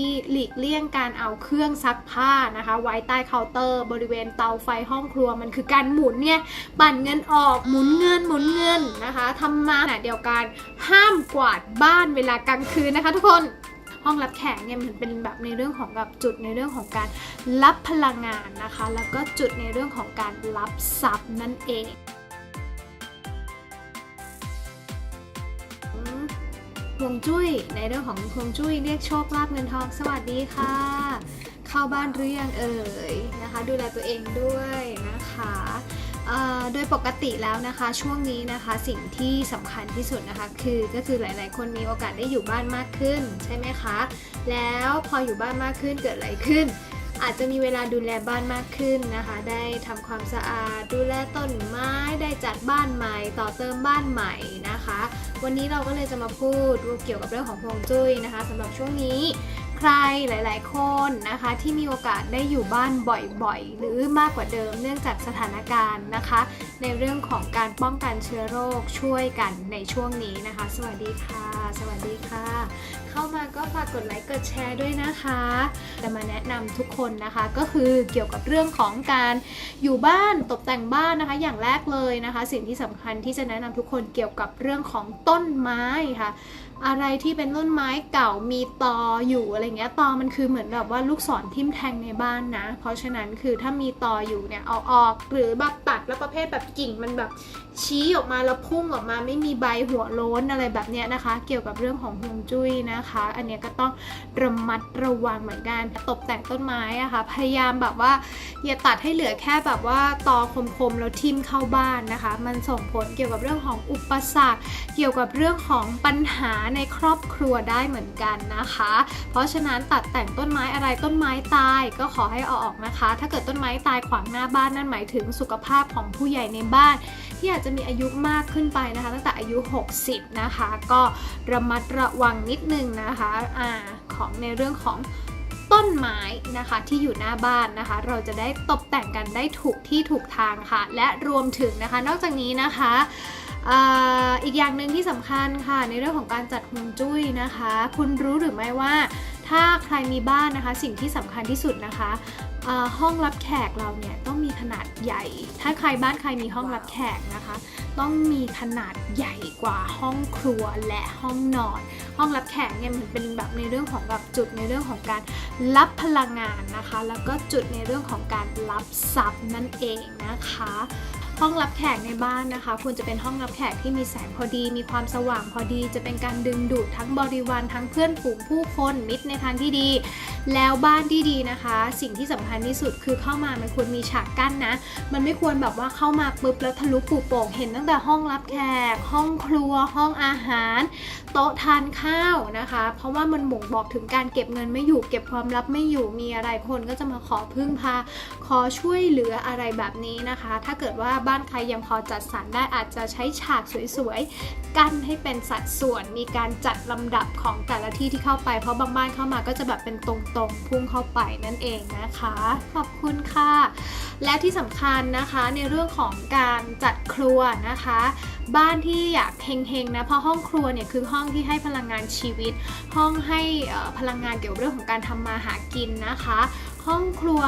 ที่หลีกเลี่ยงการเอาเครื่องซักผ้านะคะ ไว้ใต้เคาน์เตอร์ บริเวณเตาไฟห้องครัวมันคือการหมุนเนี่ยปั่นเงินออกหมุนเงินหมุนเงินนะคะทำมาขณะเดียวกันห้ามกวาดบ้านเวลากลางคืนนะคะ ทุกคนห้องรับแขกเนี่ยมันเป็นแบบในเรื่องของแบบจุดในเรื่องของการรับพลังงานนะคะ แล้วก็จุดในเรื่องของการรับทรัพย์นั่นเอง วงจุ้ย ในเรื่องของฮวงจุ้ยเรียกโชคลาภเงินทอง สวัสดีค่ะ เข้าบ้านหรือยังเอ่ยนะคะ ดูแลตัวเองด้วยนะคะโดยปกติแล้วนะคะช่วงนี้นะคะสิ่งที่สำคัญที่สุดนะคะคือก็คือหลาย ๆ คนมีโอกาสได้อยู่บ้านมากขึ้นใช่ไหมคะ แล้วพออยู่บ้านมากขึ้นเกิดอะไรขึ้น อาจจะมีเวลาดูแลบ้านมากขึ้นนะคะ ได้ทำความสะอาด ดูแลต้นไม้ ได้จัดบ้านใหม่ ต่อเติมบ้านใหม่นะคะ วันนี้เราก็เลยจะมาพูดเกี่ยวกับเรื่องของฮวงจุ้ยนะคะสำหรับช่วงนี้ใครหลาย ๆ คนนะคะที่มีโอกาสได้อยู่บ้านบ่อยๆ หรือมากกว่าเดิมเนื่องจากสถานการณ์นะคะ ในเรื่องของการป้องกันเชื้อโรคช่วยกันในช่วงนี้นะคะ สวัสดีค่ะ สวัสดีค่ะ เข้ามาก็ฝากกดไลค์กดแชร์ด้วยนะคะจะมาแนะนำทุกคนนะคะ ก็คือเกี่ยวกับเรื่องของการอยู่บ้านตกแต่งบ้านนะคะ อย่างแรกเลยนะคะ สิ่งที่สำคัญที่จะแนะนำทุกคนเกี่ยวกับเรื่องของต้นไม้ค่ะอะไรที่เป็นต้นไม้เก่ามีตออยู่อะไรเงี้ยตอมันคือเหมือนแบบว่าลูกศรทิ่มแทงในบ้านนะ เพราะฉะนั้นคือถ้ามีตออยู่เนี่ยเอาออกหรือแบบตัดแล้วประเภทแบบกิ่งมันแบบชี้ออกมาแล้วพุ่งออกมาไม่มีใบหัวโล้นอะไรแบบเนี้ยนะคะ เกี่ยวกับเรื่องของฮวงจุ้ยนะคะ อันเนี้ยก็ต้องระมัดระวังเหมือนกันตกแต่งต้นไม้อะคะ่ะพยายามแบบว่าอย่าตัดให้เหลือแค่แบบว่าตอคมๆแล้วทิ่มเข้าบ้านนะคะ มันส่งผลเกี่ยวกับเรื่องของอุปสรรค เกี่ยวกับเรื่องของปัญหาในครอบครัวได้เหมือนกันนะคะ เพราะฉะนั้นตัดแต่งต้นไม้อะไรต้นไม้ตาย ก็ขอให้เอาออกนะคะ ถ้าเกิดต้นไม้ตายขวางหน้าบ้านนั่นหมายถึงสุขภาพของผู้ใหญ่ในบ้าน ที่อาจจะมีอายุมากขึ้นไปนะคะ ตั้งแต่อายุ 60 นะคะ ก็ระมัดระวังนิดนึงนะคะอ่าของในเรื่องของต้นไม้นะคะที่อยู่หน้าบ้านนะคะ เราจะได้ตกแต่งกันได้ถูกที่ถูกทางค่ะ และรวมถึงนะคะ นอกจากนี้นะคะ อีกอย่างหนึ่งที่สำคัญค่ะในเรื่องของการจัดฮวงจุ้ยนะคะ คุณรู้หรือไม่ว่า ถ้าใครมีบ้านนะคะ สิ่งที่สำคัญที่สุดนะคะห้องรับแขกเราเนี่ยต้องมีขนาดใหญ่ ถ้าใครบ้านใครมีห้องรับแขกนะคะ ต้องมีขนาดใหญ่กว่าห้องครัวและห้องนอน ห้องรับแขกเนี่ยมันเป็นแบบในเรื่องของแบบจุดในเรื่องของการรับพลังงานนะคะ แล้วก็จุดในเรื่องของการรับทรัพย์นั่นเองนะคะ ห้องรับแขกในบ้านนะคะควรจะเป็นห้องรับแขกที่มีแสงพอดี มีความสว่างพอดี จะเป็นการดึงดูดทั้งบริวารทั้งเพื่อนฝูงผู้คนมิตรในทางที่ดี แล้วบ้านที่ดีนะคะ สิ่งที่สำคัญที่สุดคือเข้ามามันควรมีฉากกั้นนะ มันไม่ควรแบบว่าเข้ามาปุ๊บแล้วทะลุปูโป่งเห็นตั้งแต่ห้องรับแขก ห้องครัว ห้องอาหาร โต๊ะทานข้าวนะคะ เพราะว่ามันบ่งบอกถึงการเก็บเงินไม่อยู่ เก็บความลับไม่อยู่มีอะไรคนก็จะมาขอพึ่งพา ขอช่วยเหลืออะไรแบบนี้นะคะ ถ้าเกิดว่าบ้านใครยังพอจัดสรรได้อาจจะใช้ฉากสวยๆ กั้นให้เป็นสัดส่วน มีการจัดลำดับของแต่ละที่ที่เข้าไป เพราะบางบ้านเข้ามาก็จะแบบเป็นตรงตรงพุ่งเข้าไปนั่นเองนะคะ ขอบคุณค่ะ และที่สำคัญนะคะในเรื่องของการจัดครัวนะคะ บ้านที่อยากเฮงๆนะเพราะห้องครัวเนี่ยคือห้องที่ให้พลังงานชีวิต ห้องให้พลังงานเกี่ยวกับเรื่องของการทำมาหากินนะคะ ห้องครัว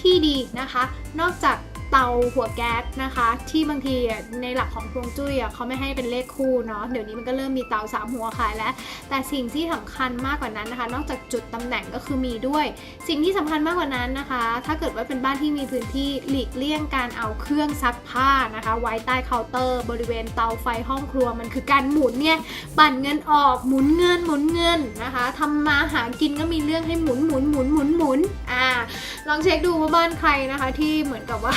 ที่ดีนะคะ นอกจาก เตาหัวแก๊สนะคะ ที่บางทีในหลักของฮวงจุ้ยเขาไม่ให้เป็นเลขคู่เนาะเดี๋ยวนี้มันก็เริ่มมีเตาสามหัวขายแล้ว แต่สิ่งที่สำคัญมากกว่านั้นนะคะ นอกจากจุดตำแหน่งก็คือมีด้วย สิ่งที่สำคัญมากกว่านั้นนะคะ ถ้าเกิดว่าเป็นบ้านที่มีพื้นที่หลีกเลี่ยงการเอาเครื่องซักผ้านะคะ ไว้ใต้เคาน์เตอร์ บริเวณเตาไฟห้องครัวมันคือการหมุนเนี่ยปั่นเงินออกหมุนเงินหมุนเงินนะคะทำมาหากินก็มีเรื่องให้หมุนหมุนหมุนหมุนหมุนอ่าลองเช็คดูว่าบ้านใครนะคะ ที่เหมือนกับว่า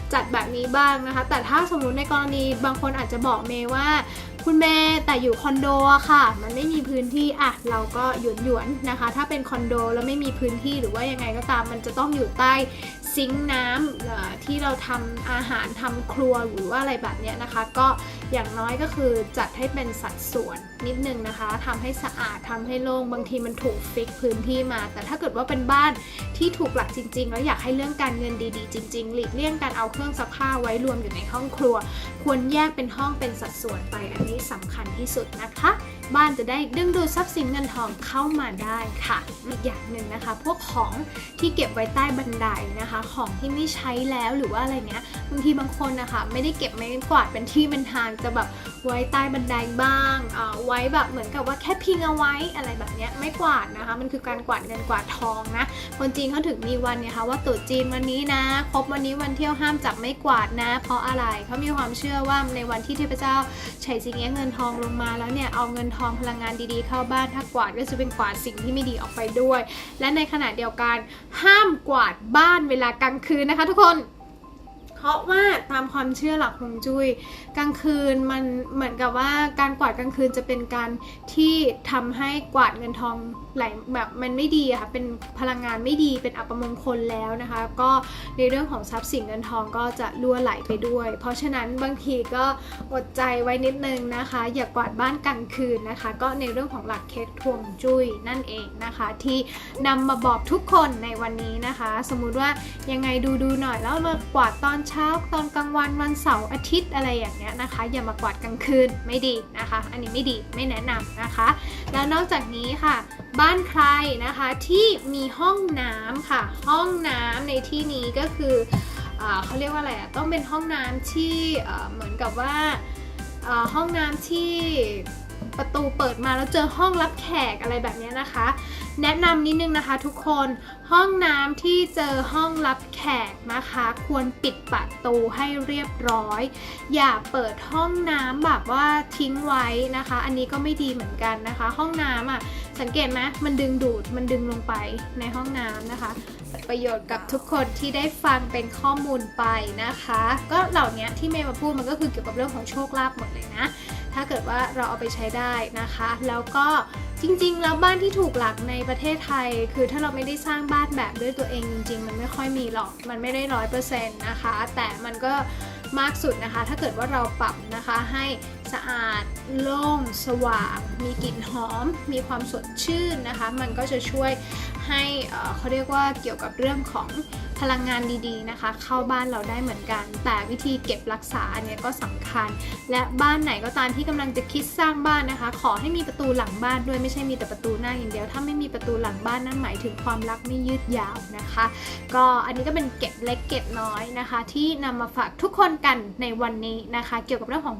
จัดแบบนี้บ้างนะคะ แต่ถ้าสมมติในกรณีบางคนอาจจะบอกเมย์ว่า คุณเมย์แต่อยู่คอนโดอะค่ะ มันไม่มีพื้นที่อะเราก็หยวนหยวนนะคะ ถ้าเป็นคอนโดแล้วไม่มีพื้นที่หรือว่ายังไงก็ตาม มันจะต้องอยู่ใต้ซิงค์น้ำที่เราทำอาหารทำครัวหรือว่าอะไรแบบเนี้ยนะคะ ก็อย่างน้อยก็คือจัดให้เป็นสัดส่วนนิดนึงนะคะทำให้สะอาดทำให้โล่งบางทีมันถูกฟิกพื้นที่มา แต่ถ้าเกิดว่าเป็นบ้านที่ถูกหลักจริง ๆ แล้วอยากให้เรื่องการเงินดีๆ จริง ๆ หลีกเลี่ยงการเอาเครื่องซักผ้าไว้รวมอยู่ในห้องครัว ควรแยกเป็นห้องเป็นสัดส่วนไปอันนี้สำคัญที่สุดนะคะ บ้านจะได้ดึงดูดทรัพย์สินเงินทองเข้ามาได้ค่ะ อีกอย่างหนึ่งนะคะ พวกของที่เก็บไว้ใต้บันไดนะคะ ของที่ไม่ใช้แล้วหรือว่าอะไรเงี้ยบางทีบางคนนะคะไม่ได้เก็บไม้กวาดเป็นที่เป็นทางจะแบบไว้ใต้บันไดบ้างอ่าไว้แบบเหมือนกับว่าแค่พิงเอาไว้อะไรแบบเนี้ยไม่กวาดนะคะ มันคือการกวาดเงินกวาดทองนะคนจีนเขาถึงมีวันเนี่ยคะว่าตรุษจีนวันนี้นะครบวันนี้วันเที่ยวห้ามจับไม่กวาดนะ เพราะอะไรเขามีความเชื่อว่าในวันที่เทพเจ้าไฉสิงเอี้ยเงินทองลงมาแล้วเนี่ยเอาเงินทองพลังงานดีๆเข้าบ้านถ้ากวาดก็จะเป็นกวาดสิ่งที่ไม่ดีออกไปด้วย และในขณะเดียวกันห้ามกวาดบ้านเวลากลางคืนนะคะ ทุกคน เพราะว่าตามความเชื่อหลักฮวงจุ้ยกลางคืนมันเหมือนกับว่าการกวาดกลางคืนจะเป็นการที่ทำให้กวาดเงินทองไหลแบบมันไม่ดีค่ะเป็นพลังงานไม่ดีเป็นอัปมงคลแล้วนะคะ ก็ในเรื่องของทรัพย์สินเงินทองก็จะล่วไหลไปด้วย เพราะฉะนั้นบางทีก็อดใจไว้นิดนึงนะคะ อย่ากวาดบ้านกลางคืนนะคะ ก็ในเรื่องของหลักเคสทวงจุ้ยนั่นเองนะคะ ที่นำมาบอกทุกคนในวันนี้นะคะ สมมุติว่ายังไงดูดูหน่อยแล้วมากวาดตอนเช้าตอนกลางวันวันเสาร์อาทิตย์อะไรอย่างเงี้ยนะคะ อย่ามากวาดกลางคืนไม่ดีนะคะ อันนี้ไม่ดีไม่แนะนำนะคะ แล้วนอกจากนี้ค่ะ บ้านใครนะคะที่มีห้องน้ำค่ะ ห้องน้ำในที่นี้ก็คือเอเขาเรียกว่าอะไรอะต้องเป็นห้องน้ำที่เหมือนกับว่าห้องน้ำที่ ประตูเปิดมาแล้วเจอห้องรับแขกอะไรแบบนี้นะคะ แนะนำนิดนึงนะคะทุกคนห้องน้ำที่เจอห้องรับแขกนะคะ ควรปิดประตูให้เรียบร้อย อย่าเปิดห้องน้ำแบบว่าทิ้งไว้นะคะ อันนี้ก็ไม่ดีเหมือนกันนะคะ ห้องน้ำอะสังเกตไหมมันดึงดูดมันดึงลงไปในห้องน้ำนะคะประโยชน์กับทุกคนที่ได้ฟังเป็นข้อมูลไปนะคะ ก็เหล่านี้ที่เมย์มาพูดมันก็คือเกี่ยวกับเรื่องของโชคลาภหมดเลยนะ ถ้าเกิดว่าเราเอาไปใช้ได้นะคะ แล้วก็จริงๆ แล้วบ้านที่ถูกหลักในประเทศไทย คือถ้าเราไม่ได้สร้างบ้านแบบด้วยตัวเองจริงๆ มันไม่ค่อยมีหรอก มันไม่ได้ร้อยเปอร์เซ็นต์นะคะ แต่มันก็มากสุดนะคะ ถ้าเกิดว่าเราปรับนะคะให้สะอาดโล่งสว่าง มีกลิ่นหอม มีความสดชื่นนะคะ มันก็จะช่วย ให้เขาเรียกว่าเกี่ยวกับเรื่องของพลังงานดีๆนะคะ เข้าบ้านเราได้เหมือนกัน แต่วิธีเก็บรักษาเนี่ยก็สำคัญ และบ้านไหนก็ตามที่กำลังจะคิดสร้างบ้านนะคะ ขอให้มีประตูหลังบ้านด้วยไม่ใช่มีแต่ประตูหน้าอย่างเดียว ถ้าไม่มีประตูหลังบ้านนั่นหมายถึงความรักไม่ยืดยาวนะคะ ก็อันนี้ก็เป็นเก็บเล็กเก็บน้อยนะคะ ที่นำมาฝากทุกคนกันในวันนี้นะคะ เกี่ยวกับเรื่องของ